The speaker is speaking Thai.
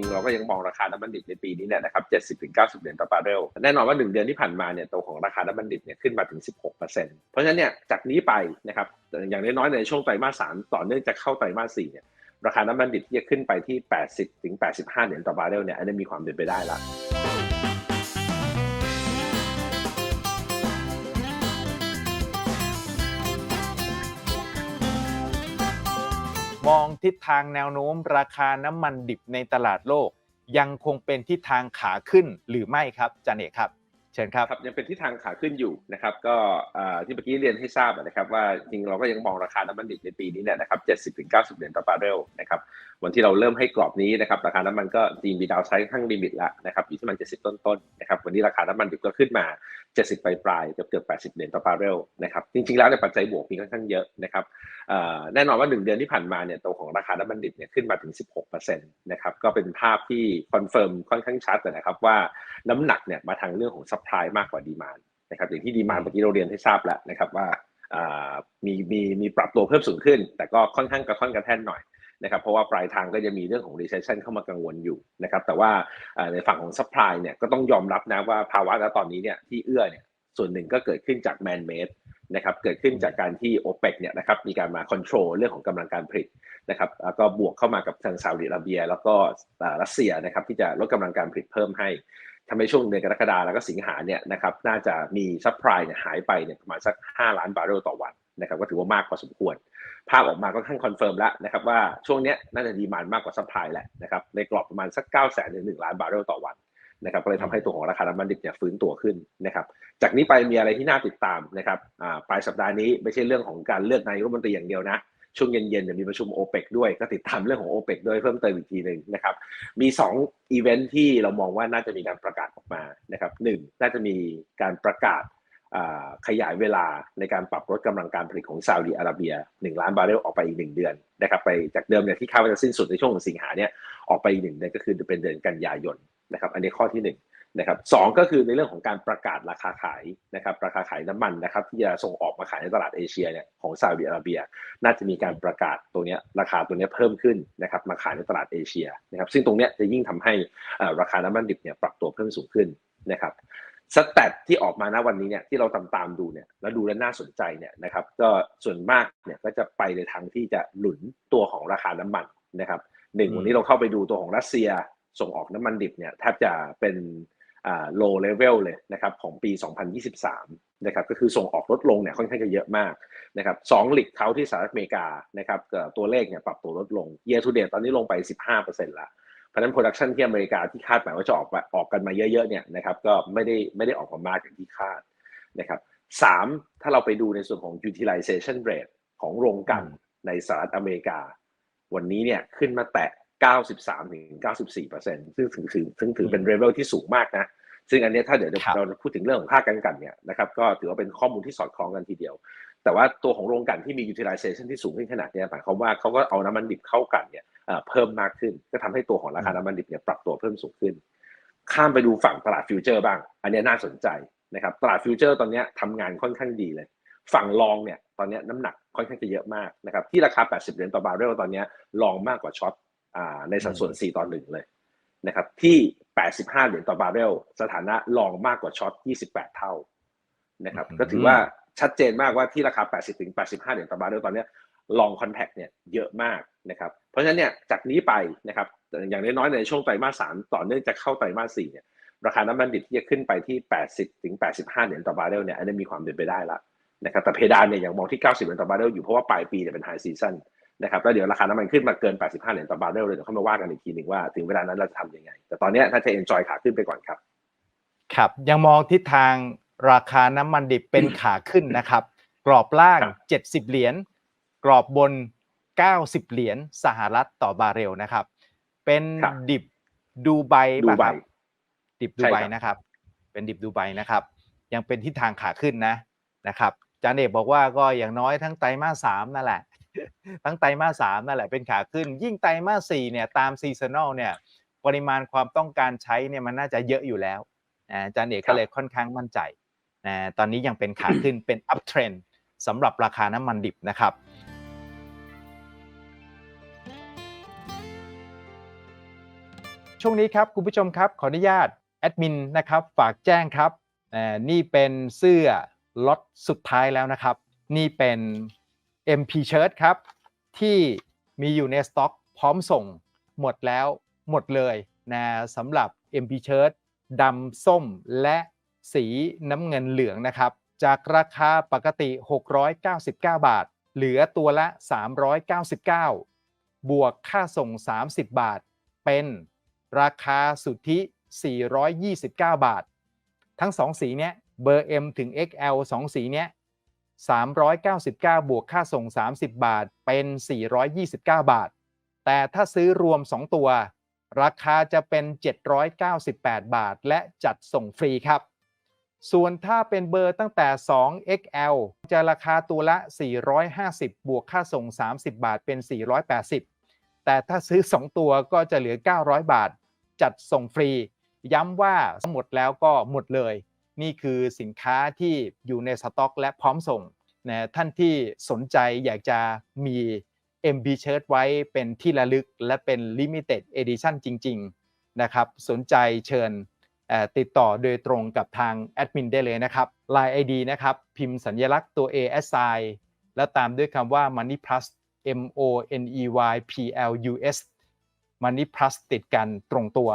ริงเราก็ยังมองราคาน้ำมันดิบในปีนี้เนี่ยนะครับ70ถึง90เหรียญต่อบาร์เรลแน่นอนว่า1เดือนที่ผ่านมาเนี่ยตัวของราคาน้ำมันดิบเนี่ยขึ้นมาถึง 16%เพราะฉะนั้นเนี่ยจากนี้ไปนะครับอย่างน้อยๆในช่วงไตรมาส3ต่อเนื่องจะเข้าไตรมาส4เนี่ยราคาน้ำมันดิบที่จะขึ้นไปที่ 80-85 เหรียญต่อบาร์เรลเนี่ยอันนี้มีความเป็นไปได้ละ มองทิศทางแนวโน้มราคาน้ำมันดิบในตลาดโลก ยังคงเป็นทิศทางขาขึ้นหรือไม่ครับจันเอกครับ เชิญครับครับยังเป็นที่ทางขาขึ้นอยู่นะครับ ก็ที่เมื่อกี้เรียนให้ทราบนะครับ ว่าจริงเราก็ยังมองราคาน้ำมันดิบในปีนี้เนี่ยนะครับ70ถึง90เหรียญต่อบาร์เรลนะครับวันที่เราเริ่มให้กรอบนี้นะครับราคาน้ำมันก็จริงมีดาวไซด์ข้างลิมิตแล้วนะครับอยู่ที่มัน70ต้นๆนนะครับวันนี้ราคาน้ำมันดิบก็ขึ้นมา70ปลายปลายๆเกือบเกือบ80เหรียญต่อบาร์เรลนะครับจริงๆแล้วในยปัจจัยบวกมีค่อนข้างเยอะนะครับแน่นอนว่า1เดือนที่ผ่านมาเนี่ยตัวของราคาน้ำมันดิบเนี่ยขึ้นมาถึง16%นะครับก็เป็นภาพที่คอนเฟิร์มค่อนข้างชัดนะครับว่าน้ำหนักเนี่ยมาทางเรื่องของซัพพลายมากกว่าดีมานนะครับอย่างที่ดีมานเมื่อกี้เราเรียนให้ทราบแล้วนะครับว่ามีมีมีปรับตัวเพิ่มสูงขึ้น แต่ก็ค่อนข้างกระท่อนกระแท่นหน่อยนะครับเพราะว่าปลายทางก็จะมีเรื่องของ recession เข้ามากังวลอยู่นะครับแต่ว่าในฝั่งของ supply เนี่ยก็ต้องยอมรับนะว่าภาวะณตอนนี้เนี่ยที่เอื้อเนี่ยส่วนหนึ่งก็เกิดขึ้นจาก man made นะครับเกิดขึ้นจากการที่ OPEC เนี่ยนะครับมีการมา control เรื่องของกำลังการผลิตนะครับแล้วก็บวกเข้ามากับทางซาอุดิอาระเบีย แล้วก็รัสเซียนะครับที่จะลดกำลังการผลิตเพิ่มให้ ทำให้ช่วงเดือนกรกฎาแล้วก็สิงหาเนี่ยนะครับน่าจะมีซัพพลายเนี่ยหายไปเนี่ยประมาณสัก 5 ล้านบาร์เรลต่อวันนะครับก็ถือว่ามากพอสมควร ภาพออกมาก็ค่อนข้างคอนเฟิร์มแล้วนะครับว่าช่วงเนี้ยน่าจะดีมานมากกว่าซัพพลายแหละนะครับในกรอบประมาณสัก 9 0 0 0 0 0ถึง1ล้านบาร์เรลต่อวันนะครับก็เลยทำให้ตัวของราคาน้ำมันดิบเนี่ยฟื้นตัวขึ้นนะครับจากนี้ไปมีอะไรที่น่าติดตามนะครับอ่าปลายสัปดาห์นี้ไม่ใช่เรื่องของการเลือกนายกรัฐมนตรีอย่างเดียวนะ ช่วงเย็นๆจะมีประชุมโอเปกด้วยก็ติดตามเรื่องของโอเปกด้วยเพิ่มเติมอีกทีหนึ่งนะครับมี2อีเวนท์ที่เรามองว่าน่าจะมีการประกาศออกมานะครับหนึ่งน่าจะมีการประกาศขยายเวลาในการปรับลดกำลังการผลิตของซาอุดิอาระเบีย 1 ล้านบาร์เรลออกไปอีก 1 เดือนนะครับไปจากเดิมเนี่ยที่คาดว่าจะสิ้นสุดในช่วงของสิงหาเนี่ยออกไปอีกหนึ่งเดือนก็คือเป็นเดือนกันยายนนะครับอันนี้ข้อที่ห นะครับสองก็คือในเรื่องของการประกาศราคาขายนะครับราคาขายน้ำมันนะครับที่จะส่งออกมาขายในตลาดเอเชียเนี่ยของซาอุดิอาระเบีย น่าจะมีการประกาศตัวเนี้ยราคาตัวเนี้ยเพิ่มขึ้นนะครับมาขายในตลาดเอเชียนะครับซึ่งตรงเนี้ยจะยิ่งทำให้อ่อราคาน้ำมันดิบเนี่ยปรับตัวเพิ่มสูงขึ้นนะครับสแตทที่ออกมาณวันนี้เนี่ยที่เราตามตามดูเนี่ยแล้วดูแล้วน่าสนใจเนี่ยนะครับก็ส่วนมากเนี่ยก็จะไปในทางที่จะหนุนตัวของราคาน้ำมันนะครับหนึ่งวันนี้เราเข้าไปดูตัวของรัสเซียส่งออกน้ำมันดิบเนี่ยแทบจะเป็น low level เลยนะครับของปี 2023 นะครับก็คือส่งออกลดลงเนี่ยค่อนข้างจะเยอะมากนะครับสองหลิกเขาที่สหรัฐอเมริกานะครับเอ่อตัวเลขเนี่ยปรับตัวลดลง year to date ตอนนี้ลงไป 15%ละเพราะฉะนั้น production ที่อเมริกาที่คาดหมายว่าจะออกมาออกกันมาเยอะๆเนี่ยนะครับก็ไม่ได้ไม่ได้ออกมามากอย่างที่คาดนะครับสามถ้าเราไปดูในส่วนของ utilization rate ของโรงกลันในสหรัฐอเมริกา วันนี้เนี่ยขึ้นมาแตะ 93ถึง94%ซึ่งถือถือซึ่งถือเป็นเลเวลที่สูงมากนะ ซึ่งอันเนี้ยถ้าเดี๋ยวครับเราจะพูดถึงเรื่องของค่ากันกันเนี่ยนะครับก็ถือว่าเป็นข้อมูลที่สอดคล้องกันทีเดียว แต่ว่าตัวของโรงกลั่นที่มี utilization ที่สูงขึ้นขนาดเนี้ยหมายความว่าเขาก็เอาน้ำมันดิบเข้ากลั่นเนี่ยเอ่อเพิ่มมากขึ้น ก็ทำให้ตัวของราคาน้ำมันดิบเนี่ยปรับตัวเพิ่มสูงขึ้น ข้ามไปดูฝั่งตลาดฟิวเจอร์บ้าง อันเนี้ยน่าสนใจนะครับตลาดฟิวเจอร์ตอนเนี้ยทำงานค่อนข้างดีเลย ฝั่งลองเนี่ยตอนเนี้ยน้ำหนักค่อนข้างจะเยอะมากนะครับที่ราคา 80 เหรียญต่อบาร์เรลตอนเนี้ยลองมากกว่าช็อตอ่า ในสัดส่วน 4 ต่อ 1 เลยนะครับที่ 85 เหรียญต่อบาร์เรลสถานะลองมากกว่าช็อต 28 เท่านะครับอืมก็ถือว่าชัดเจนมากว่าที่ราคา 80 ถึง 85 เหรียญต่อบาร์เรลตอนเนี้ยลองคอนแทคเนี่ยเยอะมากนะครับเพราะฉะนั้นเนี่ยจากนี้ไปนะครับอย่างน้อยๆในช่วงไตรมาส 3 ต่อเนื่องจะเข้าไตรมาส 4 เนี่ยราคาน้ำมันดิบที่จะขึ้นไปที่ 80 ถึง 85 เหรียญต่อบาร์เรลเนี่ยอันนี้มีความเป็นไปได้ละนะครับแต่เพดานเนี่ยยังมองที่ 90 เหรียญต่อบาร์เรลอยู่เพราะว่าปลายปีเนี่ยเป็นไฮซีซัน นะครับแล้วเดี๋ยวราคาน้ำมันขึ้นมาเกิน 85 เหรียญต่อบาร์เรลเลยเดี๋ยวเข้ามาว่ากันอีกทีหนึ่งว่าถึงเวลานั้นเราจะทำยังไง แต่ตอนเนี้ยถ้าจะ enjoy ขาขึ้นไปก่อนครับ ครับยังมองทิศทางราคาน้ำมันดิบเป็นขาขึ้นนะครับ กรอบล่างครับ70 เหรียญกรอบบน 90 เหรียญสหรัฐต่อบาร์เรลนะครับ เป็นครับดิบดูไบดูป่ะไบครับดิบดูใช่ไบครับนะครับ เป็นดิบดูไบนะครับ ยังเป็นทิศทางขาขึ้นนะนะครับจานเอกบอกว่าก็อย่างน้อยทั้งไตรมาสสามนั่นแหละ ทั้งไตรมาสสามนั่นแหละเป็นขาขึ้น ยิ่งไตรมาสสี่เนี่ยตามซีซันอลเนี่ยปริมาณความต้องการใช้เนี่ยมันน่าจะเยอะอยู่แล้วอ่าอาจารย์เอกครัก็บเลยค่อนข้างมั่นใจนะตอนนี้ยังเป็นขาขึ้นเป็น up trend สำหรับราคาน้ำมันดิบนะครับช่วงนี้ครับคุณผู้ชมครับขออนุญาตแอดมินนะครับฝากแจ้งครับอ่านี่เป็นเสื้อล็อตสุดท้ายแล้วนะครับ นี่เป็น MP Shirt ครับ ที่มีอยู่ในสต็อกพร้อมส่งหมดแล้วหมดเลยนะสำหรับ MP Shirt ดำส้มและสีน้ำเงินเหลืองนะครับ จากราคาปกติ 699 บาท เหลือตัวละ 399 บวกค่าส่ง 30 บาท เป็นราคาสุทธิ 429 บาท ทั้ง 2 สีเนี้ยเบอร์ M ถึง XL 2 สีเนี้ย 399 บวกค่าส่ง 30 บาทเป็น 429 บาท แต่ถ้าซื้อรวม 2 ตัว ราคาจะเป็น 798 บาท และจัดส่งฟรีครับ ส่วนถ้าเป็นเบอร์ตั้งแต่ 2XL จะราคาตัวละ 450 บวกค่าส่ง 30 บาทเป็น 480 แต่ถ้าซื้อ 2 ตัวก็จะเหลือ 900 บาท จัดส่งฟรี ย้ำว่าหมดแล้วก็หมดเลย นี่คือสินค้าที่อยู่ในสต็อกและพร้อมส่งนะท่านที่สนใจอยากจะมี MB Shirt ไว้เป็นที่ระลึกและเป็น Limited Edition จริง ๆ นะครับ สนใจเชิญติดต่อโดยตรงกับทางแอดมินได้เลยนะครับ Line ID นะครับ พิมพ์สัญลักษณ์ตัว A S I แล้วตามด้วยคำว่า Money Plus M O N E Y P L U S Money Plus ติดกันตรงตัว